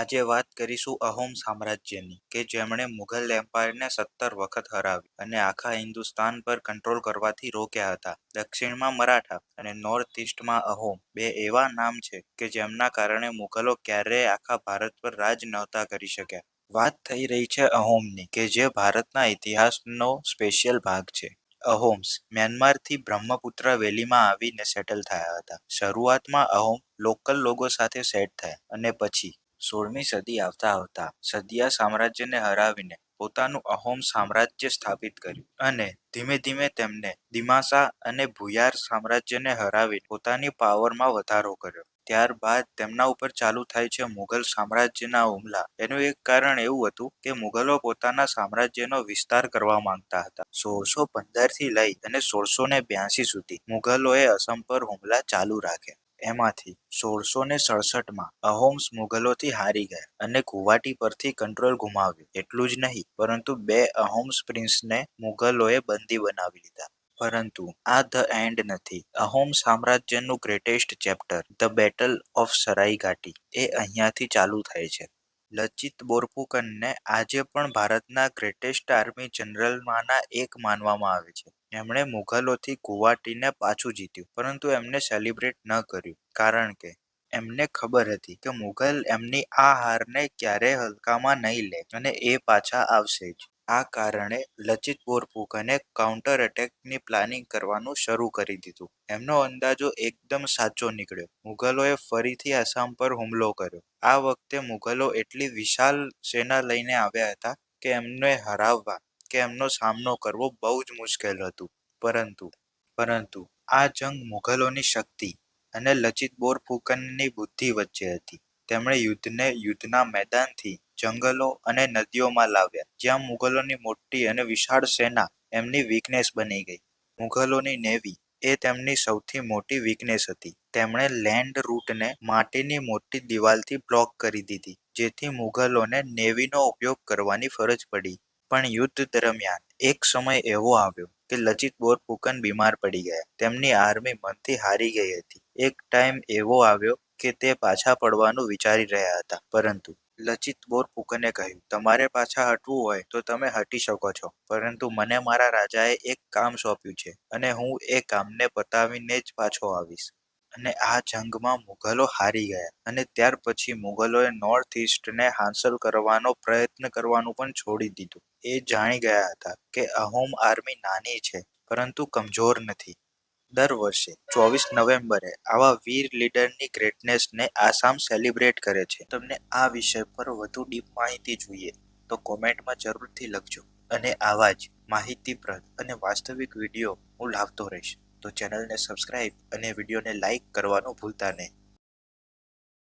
આજે વાત કરીશું અહોમ સામ્રાજ્યની, કે જેમણે મુઘલ એમ્પાયરને સત્તર વખત હરાવી અને આખા હિન્દુસ્તાન પર કંટ્રોલ કરવાથી રોક્યા હતા. દક્ષિણમાં મરાઠા અને નોર્થ ઇસ્ટમાં અહોમ, બે એવા નામ છે કે જેમના કારણે મુઘલો ક્યારેય આખા ભારત પર રાજ નહોતા કરી શક્યા. વાત થઈ રહી છે અહોમની, કે જે ભારતના ઇતિહાસનો સ્પેશિયલ ભાગ છે. અહોમ્સ મ્યાનમારથી બ્રહ્મપુત્ર વેલીમાં આવીને સેટલ થયા હતા. શરૂઆતમાં અહોમ લોકલ લોકો સાથે સેટ થયા અને પછી સોળમી સદી આવતા આવતા સદિયા સામ્રાજ્યને હરાવીને પોતાનું અહોમ સામ્રાજ્ય સ્થાપિત કર્યું અને ધીમે ધીમે તેમને દિમાસા અને ભુયાર સામ્રાજ્યને હરાવી પોતાની પાવરમાં વધારો કર્યો. ત્યારબાદ તેમના ઉપર ચાલુ થાય છે મુઘલ સામ્રાજ્યના હુમલા. એનું એક કારણ એવું હતું કે મુઘલો પોતાના સામ્રાજ્યનો વિસ્તાર કરવા માંગતા હતા. સોળસો પંદરથી લઈ અને સોળસો ને બ્યાસી સુધી મુઘલોએ અસમ પર હુમલા ચાલુ રાખ્યા. એમાંથી સોળસો ને સડસઠમાં અહોમ્સ મુઘલોથી હારી ગયા અને ગુવાહાટી પરથી કંટ્રોલ ગુમાવ્યું. એટલું જ નહીં, પરંતુ બે અહોમ્સ પ્રિન્સને મુઘલોએ બંદી બનાવી લીધા. પરંતુ આ ધ એન્ડ નથી. Ahom સામ્રાજ્યનું greatest chapter, the battle of Saraighat એ અહીંયાથી ચાલુ થાય છે. લચિત બોરફુકનને આજે પણ ભારતના ગ્રેટેસ્ટ આર્મી જનરલમાંના એક માનવામાં આવે છે. એમણે મુઘલોથી ગુવાહાટીને પાછું જીત્યું, પરંતુ એમને સેલિબ્રેટ ન કર્યું, કારણ કે એમને ખબર હતી કે મુઘલ એમની આ હારને ક્યારેય હલકામાં નહીં લે અને એ પાછા આવશે જ. આ કારણે લચિત બોરફૂકને કાઉન્ટર એટેકની પ્લાનિંગ કરવાનું શરૂ કરી દીધું. એમનો અંદાજો એકદમ સાચો નીકળ્યો. મુઘલોએ ફરીથી આસામ પર હુમલો કર્યો. આ વખતે મુઘલો એટલી વિશાલ સેના લઈને આવ્યા હતા કે એમને હરાવવા કે એમનો સામનો કરવો બહુ જ મુશ્કેલ હતું. પરંતુ પરંતુ આ જંગ મુઘલોની શક્તિ અને લચિત બોરફુકનની બુદ્ધિ વચ્ચે હતી. તેમણે યુદ્ધને યુદ્ધના મેદાનથી જંગલો અને નદીઓમાં લાવ્યા, જ્યાં મુઘલોની મોટી અને વિશાળ સેના એમની વીકનેસ બની ગઈ. મુઘલોની નેવી એ તેમની સૌથી મોટી વીકનેસ હતી. તેમણે લેન્ડ રૂટને માટીની મોટી દિવાલથી બ્લોક કરી દીધી, જેથી મુઘલોને નેવીનો ઉપયોગ કરવાની ફરજ પડી. પણ યુદ્ધ દરમિયાન એક સમય એવો આવ્યો કે લચિત બોરફુકન બીમાર પડી ગયા. તેમની આર્મી મનથી હારી ગઈ હતી. એક ટાઈમ એવો આવ્યો કે તે પાછા પડવાનું વિચારી રહ્યા હતા. પરંતુ લચિત બોરફુકને કહ્યું, તમારે પાછા હટવું હોય તો તમે હટી શકો છો. પરંતુ મને મારા રાજાએ એક કામ સોંપ્યું છે અને હું એ કામને પતાવીને જ પાછો આવીશ. અને આ જંગમાં મુઘલો હારી ગયા અને ત્યાર પછી મુઘલોએ નોર્થ ઈસ્ટને હાંસલ કરવાનો પ્રયત્ન કરવાનું પણ છોડી દીધું. એ જાણી ગયા હતા કે અહોમ આર્મી નાની છે, પરંતુ કમજોર નથી. દર વર્ષે ચોવીસ નવેમ્બરે આવા વીર લીડરની ગ્રેટનેસને આસામ સેલિબ્રેટ કરે છે. તમને આ વિષય પર વધુ ડીપ માહિતી જોઈએ તો કોમેન્ટમાં જરૂરથી લખજો અને આવા જ માહિતીપ્રદ અને વાસ્તવિક વીડિયો હું લાવતો રહીશ. તો ચેનલને સબસ્ક્રાઇબ અને વિડીયોને લાઇક કરવાનું ભૂલતા નહીં.